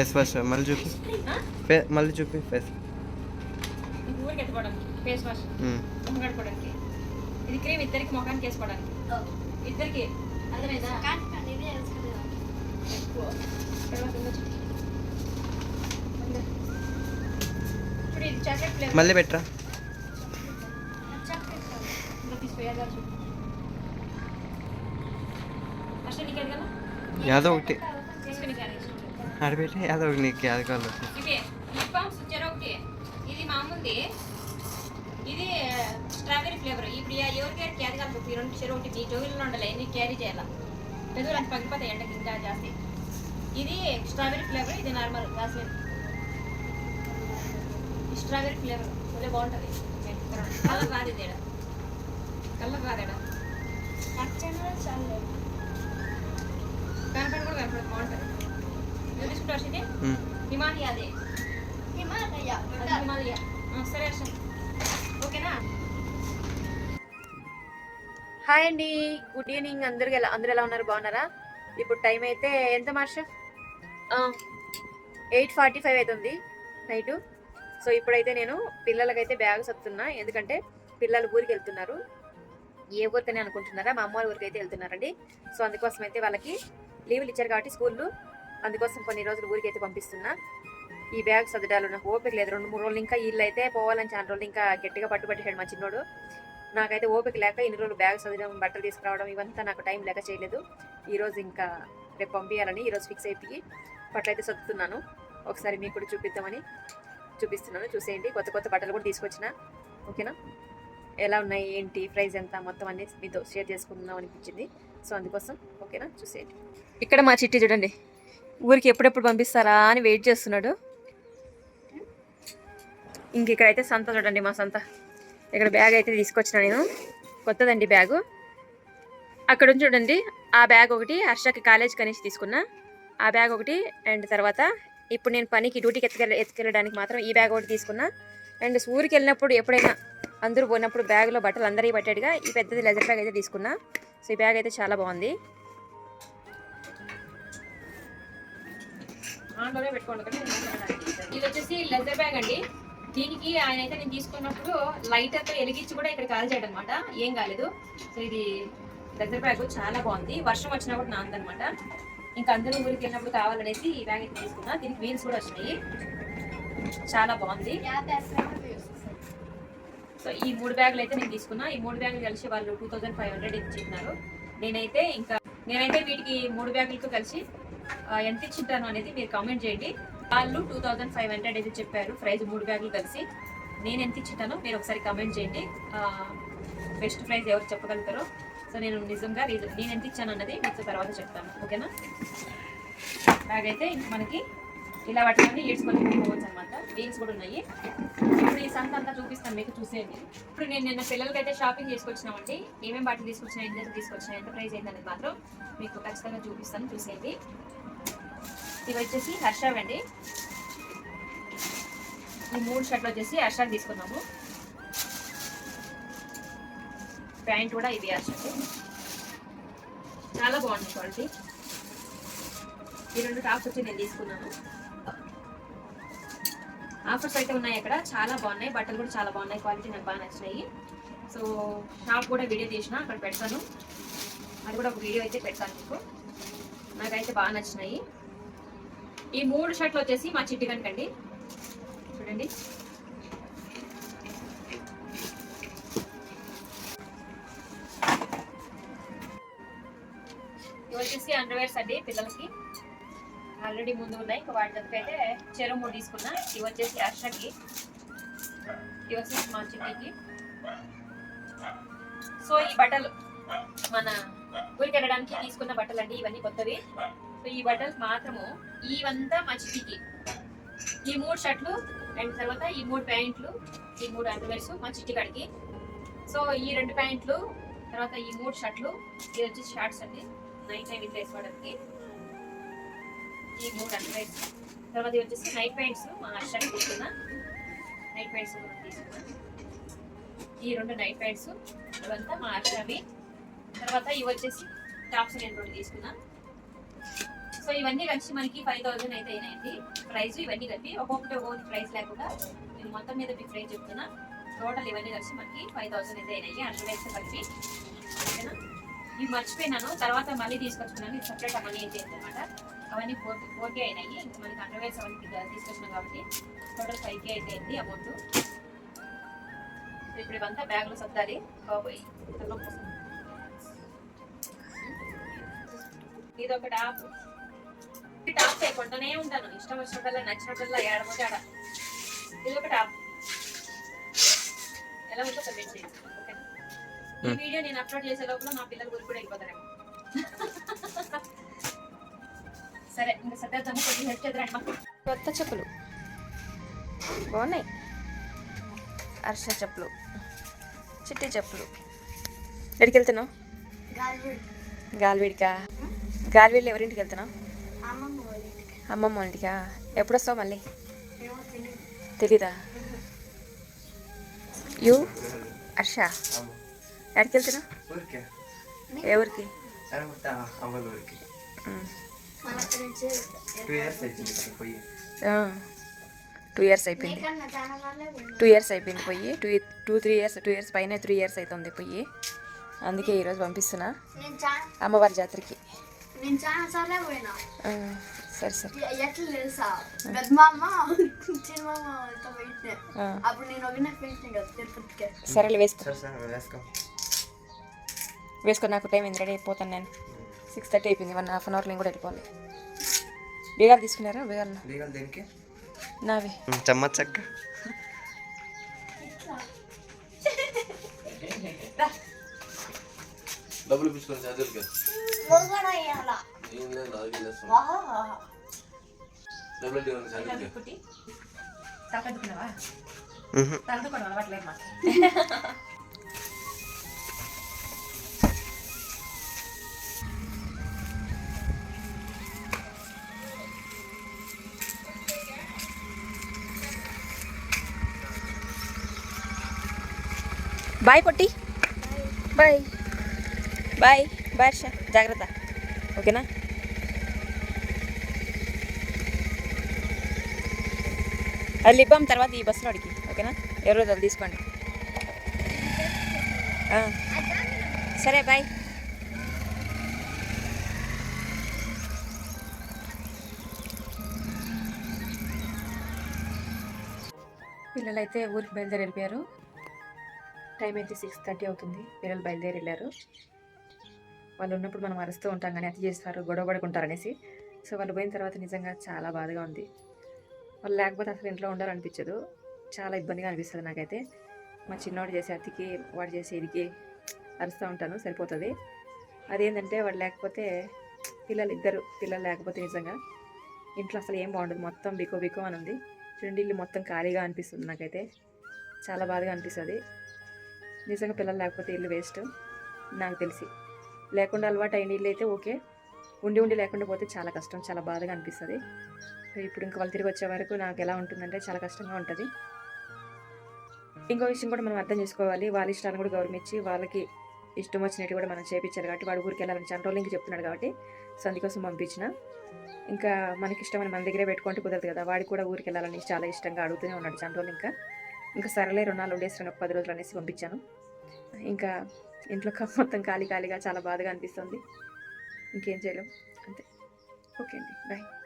Face wash మళ్ళీ చూపి. మళ్ళీ చూపి ఫేస్. Face wash. ఇది క్రీమ్ ఇద్దరికి ముఖానికి వేసుకోవడానికి. ఇద్దరికి. అర్థమైందా? మళ్ళీ పెట్టరా? యాదో ఒకటి. ఆడబెట్టి ఒకటి నీకు యాద కావాలి చెరొకటి ఇది మామూలుది ఇది స్ట్రాబెరీ ఫ్లేవర్ ఇప్పుడు ఆ ఎవరికైనా క్యారీ కాదు ఈ రెండు చెరొకటి నీ జోగుల్లో ఉండాలి ఎన్ని క్యారీ చేయాలా. పెద్దలు అంత పగిలిపోతాయి ఎండకి ఇంకా జాస్తి. ఇది స్ట్రాబెరీ ఫ్లేవర్ ఇది నార్మల్ రాసలేదు స్ట్రాబెరీ ఫ్లేవర్ భలే బాగుంటుంది. కలర్ రాదు ఇది కలర్ రాదేడా కనపడి కూడా కనపడదు. బాగుంటుంది. హిమాలయ అదే హిమాలయ ఆ, సరే ఓకేనా హాయ్ అండి గుడ్ ఈవినింగ్ అందరికి ఎలా అందరు ఎలా ఉన్నారు? బాగున్నారా? ఇప్పుడు టైం అయితే ఎంత మార్ష ఎయిట్ ఫార్టీ ఫైవ్ అవుతుంది నైటు. సో ఇప్పుడైతే నేను పిల్లలకైతే బ్యాగ్ సత్తున్నా ఎందుకంటే పిల్లలు ఊరికి వెళ్తున్నారు. ఏ ఊరికని అనుకుంటున్నారా? మా అమ్మ వాళ్ళ ఊరికి అయితే వెళ్తున్నారండి. సో అందుకోసం అయితే వాళ్ళకి లీవులు ఇచ్చారు కాబట్టి స్కూల్లో అందుకోసం కొన్ని రోజులు ఊరికి అయితే పంపిస్తున్నా. ఈ బ్యాగ్ సదడాలు నాకు ఓపిక లేదు. రెండు మూడు రోజులు ఇంకా వీళ్ళు అయితే పోవాలని చాలా రోజులు ఇంకా గట్టిగా పట్టుబట్టాడు మా చిన్నోడు. నాకైతే ఓపిక లేక ఇన్ని రోజులు బ్యాగ్ చదవడం బట్టలు తీసుకురావడం ఇవంతా నాకు టైం లేక చేయలేదు. ఈరోజు ఇంకా రేపు పంపించాలని ఈరోజు ఫిక్స్ అయిపోయి బట్టలు అయితే సర్దుతున్నాను. ఒకసారి మీకు కూడా చూపిద్దామని చూపిస్తున్నాను. చూసేయండి. కొత్త కొత్త బట్టలు కూడా తీసుకొచ్చిన. ఓకేనా? ఎలా ఉన్నాయి? ఏంటి? ప్రైస్ ఎంత? మొత్తం అన్ని మీతో షేర్ చేసుకుందాం అనిపించింది. సో అందుకోసం ఓకేనా? చూసేయండి. ఇక్కడ మా చిట్టి చూడండి. ఊరికి ఎప్పుడెప్పుడు పంపిస్తారా అని వెయిట్ చేస్తున్నాడు. ఇంక ఇక్కడైతే సంత చూడండి మా సంత. ఇక్కడ బ్యాగ్ అయితే తీసుకొచ్చిన నేను. కొత్తదండి బ్యాగు. అక్కడ చూడండి ఆ బ్యాగ్ ఒకటి హర్షకి కాలేజ్ కనేసి తీసుకున్నా. ఆ బ్యాగ్ ఒకటి అండ్ తర్వాత ఇప్పుడు నేను పనికి డ్యూటీకి ఎత్తుకెళ్ళ ఎత్తుకెళ్ళడానికి మాత్రం ఈ బ్యాగ్ ఒకటి తీసుకున్నా. అండ్ ఊరికి వెళ్ళినప్పుడు ఎప్పుడైనా అందరూ పోయినప్పుడు బ్యాగ్లో బట్టలు అందరికీ పట్టేట్టుగా ఈ పెద్దది లెజర్ బ్యాగ్ అయితే తీసుకున్నా. సో ఈ బ్యాగ్ అయితే చాలా బాగుంది. ఆన్లోనే పెట్టుకోండి ఇది వచ్చేసి లెదర్ బ్యాగ్ అండి. దీనికి ఆయన అయితే నేను తీసుకున్నప్పుడు లైటర్తో వెలిగించి కూడా ఇక్కడ కాల్ చేయడం అనమాట ఏం కాలేదు. సో ఇది లెదర్ బ్యాగ్ చాలా బాగుంది. వర్షం వచ్చినా కూడా నాందనమాట ఇంకా అందరూ ఊరికి వెళ్ళినప్పుడు కావాలనేసి ఈ బ్యాగ్ అయితే తీసుకున్నా. దీనికి వీల్స్ కూడా వచ్చినాయి. చాలా బాగుంది. సో ఈ మూడు బ్యాగులు అయితే నేను తీసుకున్నా. ఈ మూడు బ్యాగులు కలిసి వాళ్ళు టూ థౌజండ్ ఫైవ్ హండ్రెడ్ ఇచ్చిన్నారు నేనైతే ఇంకా నేనైతే వీటికి మూడు బ్యాగులతో కలిసి ఎంత ఇచ్చింటాను అనేది మీరు కామెంట్ చేయండి. వాళ్ళు టూ థౌజండ్ ఫైవ్ హండ్రెడ్ అయితే చెప్పారు ప్రైజ్ మూడు బ్యాగులు కలిసి. నేను ఎంత ఇచ్చింటానో మీరు ఒకసారి కామెంట్ చేయండి. బెస్ట్ ప్రైజ్ ఎవరు చెప్పగలుగుతారో. సో నేను నిజంగా నేను ఎంత ఇచ్చాను అన్నది మీకు తర్వాత చెప్తాను. ఓకేనా? బ్యాగ్ అయితే మనకి ఇలా పట్టుకొని ఈడ్చుకొని పెట్టుకోవచ్చు అనమాట బీన్స్ కూడా ఉన్నాయి. ఇప్పుడు ఈ సంత అంతా చూపిస్తాను మీకు చూసేయండి. ఇప్పుడు నేను నిన్న పిల్లలకి అయితే షాపింగ్ చేసుకొచ్చినామండి. ఏమేమి బట్టలు తీసుకొచ్చినా ఎంత తీసుకొచ్చినా ఎంత ప్రైస్ అయిందనేది మాత్రం మీకు ఖచ్చితంగా చూపిస్తాను. చూసేయండి. ఇవి వచ్చేసి హర్షవ్ అండి. ఈ మూడు షర్ట్లు వచ్చేసి హర్షాలు తీసుకున్నాము. ప్యాంట్ కూడా ఇది హర్షట్ చాలా బాగుంది క్వాలిటీ. ఈ రెండు టాప్స్ వచ్చి నేను తీసుకున్నాను. ఆఫర్స్ అయితే ఉన్నాయి అక్కడ. చాలా బాగున్నాయి. బట్టలు కూడా చాలా బాగున్నాయి. క్వాలిటీ నాకు బాగా నచ్చినాయి. సో షాప్ కూడా వీడియో తీసిన అక్కడ పెడతాను. అది కూడా ఒక వీడియో అయితే పెడతాను మీకు. నాకైతే బాగా నచ్చినాయి. ఈ మూడు షర్ట్లు వచ్చేసి మా చిట్టి కనుకండి చూడండి. ఇవి వచ్చేసి అండర్వేర్స్ అండి పిల్లలకి. ఆల్రెడీ ముందు ఉన్నాయి. ఇంకా వాటి దగ్గర అయితే చెరువు మూడు తీసుకున్నా. ఇవి వచ్చేసి హర్షకి ఇవి వచ్చేసి మా చిట్టికి సో ఈ బట్టలు మన ఊరికి వెళ్ళడానికి తీసుకున్న బట్టలు అండి ఇవన్నీ కొత్తవి. సో ఈ బట్టలు మాత్రము ఇవంతా మా చిట్టికి ఈ మూడు షర్ట్లు అండ్ తర్వాత ఈ మూడు ప్యాంట్లు ఈ మూడు అండర్వేర్స్ మా చిట్టి కాడికి. సో ఈ రెండు ప్యాంట్లు తర్వాత ఈ మూడు షర్ట్లు ఇది వచ్చేసి షార్ట్స్ అండి. నైట్ టైం ఇట్లా వేసుకోవడానికి. ఈ మూడు అండర్వేర్స్ తర్వాత వచ్చేసి నైట్ ప్యాంట్స్ మా హర్షకి తీసుకున్నా నైట్ ప్యాంట్స్ కూడా తీసుకున్నా. ఈ రెండు నైట్ ప్యాంట్స్ ఇవంతా మా హర్షవి తర్వాత ఇవి వచ్చేసి టాప్స్ నేను రెండు తీసుకున్నా. సో ఇవన్నీ కలిసి మనకి ఫైవ్ థౌసండ్ అయితే అయినాయండి. ప్రైస్ ఇవన్నీ కలిపి ఒక్కొక్కటి ఒక్కొక్కటి ప్రైస్ లేకుండా నేను మొత్తం మీద మీకు ప్రైస్ చెప్తున్నా. టోటల్ ఇవన్నీ కలిసి మనకి ఫైవ్ థౌసండ్ అయితే అయినాయి. అండర్వేర్స్ కలిపి. ఓకేనా? ఇవి మర్చిపోయినాను. తర్వాత మళ్ళీ తీసుకొచ్చుకున్నాను. ఇది సపరేట్ మనీ అయితే అనమాట. అవన్నీ ఫోర్ ఫోర్ కే అయినాయి. ఇంకా మనకి అండర్వేర్స్ అవన్నీ తీసుకొచ్చినాం కాబట్టి టోటల్ ఫైవ్ కే అయితే అయింది అమౌంట్ ఇప్పుడు ఇవంతా బ్యాగ్లో సర్దాలి. బాబోయ్. ఇది ఒక టాప్. టాప్ చేయకుండానే ఉంటాను. ఇష్టం వచ్చినప్పుడల్లా నచ్చినప్పుడల్లా ఏడపోతే ఆడ. ఇది ఒక టాప్. ఎలా ఉందో సబ్మిట్ చేయండి. ఓకేనా? ఈ. వీడియో నేను అప్లోడ్ చేసే లోపల మా పిల్లలు ఊరు కూడా వెళ్ళిపోతారేమో. సరే ఇంకా సర్దేద్దాము కొద్దిగా హెల్ప్ చేద్దరండి కొత్త చెప్పులు. బాగున్నాయి? హర్ష చెప్పులు. చిట్టి చెప్పులు. ఎక్కడికి వెళ్తున్నావు గాలివీడికా? గాలివీళ్ళు ఎవరింటికి వెళ్తున్నావు? అమ్మమ్మ ఇంటికా? ఎప్పుడు వస్తావు మళ్ళీ? తెలీదా? యూ? హర్ష ఎక్కడికి వెళ్తున్నావు ఊరికే? టూ ఇయర్స్ అయిపోయింది టూ ఇయర్స్ అయిపోయింది. పోయి. Two two three years two years పైన త్రీ ఇయర్స్ అవుతుంది పోయి. అందుకే ఈరోజు పంపిస్తున్నా. నేను చా- అమ్మవారి జాతరకి. సరే సరే. ఎట్లా తెలుసా? అప్పుడు నేను సరేలే వేసుకో. సరే సరే వేసుకో. వేసుకో నాకు టైం రెడీ అయిపోతాను నేను. సిక్స్ థర్టీ అయిపోయింది. వన్ హాఫ్ అన్ అవర్ నేను కూడా వెళ్ళిపోవాలి. బీగాలు తీసుకున్నారా? బీగాలు లీగల్ దేనికి? నావి. అది చేస్తాం డబ్బులు చదువులకి కుట్టి తలకట్టుకున్నావా. తలకట్టుకోవడం అలవాట్లేదు మాకు. బాయ్ పొట్టి బాయ్. Bye bye Harsha. జాగ్రత్త. ఓకేనా? అది ఇవ్వం తర్వాత ఈ బస్సులో అడిగి ఓకేనా? ఎవరో రోజులు తీసుకోండి. సరే బాయ్. పిల్లలు అయితే ఊరికి బయలుదేరి వెళ్ళిపోయారు. టైం అయితే సిక్స్ థర్టీ అవుతుంది. పిల్లలు బయలుదేరి వెళ్ళారు వాళ్ళు ఉన్నప్పుడు మనం అరుస్తూ ఉంటాం కానీ అతి చేస్తారు గొడవ పడుకుంటారు అనేసి. సో వాళ్ళు పోయిన తర్వాత నిజంగా చాలా బాధగా ఉంది. వాళ్ళు లేకపోతే అసలు ఇంట్లో ఉండాలనిపించదు. చాలా ఇబ్బందిగా అనిపిస్తుంది నాకైతే. మా చిన్నవాడు చేసే అతికి వాడు చేసే ఇదికి అరుస్తూ ఉంటాను సరిపోతుంది. అదేంటంటే వాడు లేకపోతే పిల్లలు ఇద్దరు పిల్లలు లేకపోతే నిజంగా ఇంట్లో అసలు ఏం బాగుండదు. మొత్తం బికో బికో అని ఉంది. రెండు ఇల్లు మొత్తం ఖాళీగా అనిపిస్తుంది నాకైతే. చాలా బాధగా అనిపిస్తుంది. నిజంగా పిల్లలు లేకపోతే ఇల్లు వేస్ట్. నాకు తెలిసి. లేకుండా అలవాటు అయిన ఇల్లు అయితే ఓకే. ఉండి ఉండి లేకుండా పోతే చాలా కష్టం చాలా బాధగా అనిపిస్తుంది. ఇప్పుడు ఇంకా వాళ్ళు తిరిగి వచ్చే వరకు నాకు ఎలా ఉంటుందంటే చాలా కష్టంగా ఉంటుంది. ఇంకో విషయం కూడా మనం అర్థం చేసుకోవాలి. వాళ్ళ ఇష్టాన్ని కూడా గౌరవించి వాళ్ళకి ఇష్టం వచ్చినట్టు కూడా మనం చేపించాలి కాబట్టి వాడు ఊరికి వెళ్ళాలని చాలా రోజులు ఇంకా చెప్తున్నాడు కాబట్టి సో అందుకోసం పంపించిన. ఇంకా మనకి ఇష్టమని మన దగ్గరే పెట్టుకుంటే కుదరదు కదా. వాడికి కూడా ఊరికి వెళ్ళాలని చాలా ఇష్టంగా అడుగుతూనే ఉన్నాడు చాలా రోజులు ఇంకా. ఇంకా సరేలే రెండు నాలుగు డేస్ రెండు పది రోజులు అనేసి పంపించాను. ఇంకా ఇంట్లో మొత్తం ఖాళీ ఖాళీగా చాలా బాధగా అనిపిస్తుంది. ఇంకేం చేయలేం. అంతే. ఓకే అండి. బాయ్.